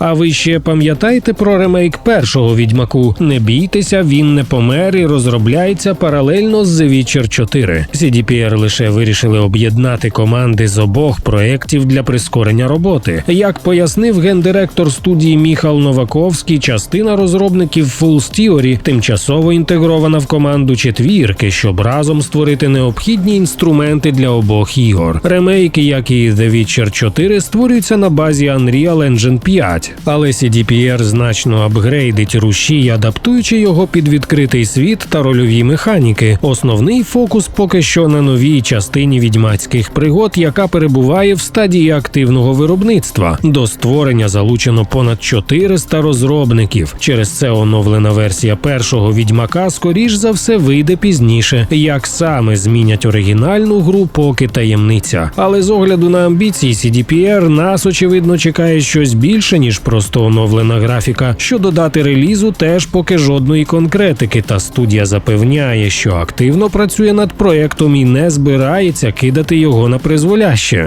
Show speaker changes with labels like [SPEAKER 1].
[SPEAKER 1] А ви ще пам'ятаєте про ремейк першого відьмаку? Не бійтеся, він не помер і розробляється паралельно з The Witcher 4. CDPR лише вирішили об'єднати команди з обох проєктів для прискорення роботи. Як пояснив гендиректор студії Міхал Новаковський, частина розробників Fools Theory тимчасово інтегрована в команду четвірки, щоб разом створити необхідні інструменти для обох ігор. Ремейки, як і The Witcher 4, створюються на базі Unreal Engine 5, але CDPR значно апгрейдить рушій, адаптуючи його під відкритий світ та рольові механіки. Основний фокус поки що на новій частині відьмацьких пригод, яка перебуває в стадії активного виробництва. До створення залучено понад 400 розробників. Через це оновлена версія першого відьмака скоріш за все вийде пізніше. Як саме змінять оригінальну гру, поки таємниця. Але з огляду на амбіції CDPR нас очевидно чекає щось більше ніж просто оновлена графіка. Щодо дати релізу, теж поки жодної конкретики. Та студія запевняє, що активно працює над проектом і не збирається кидати його на призволяще.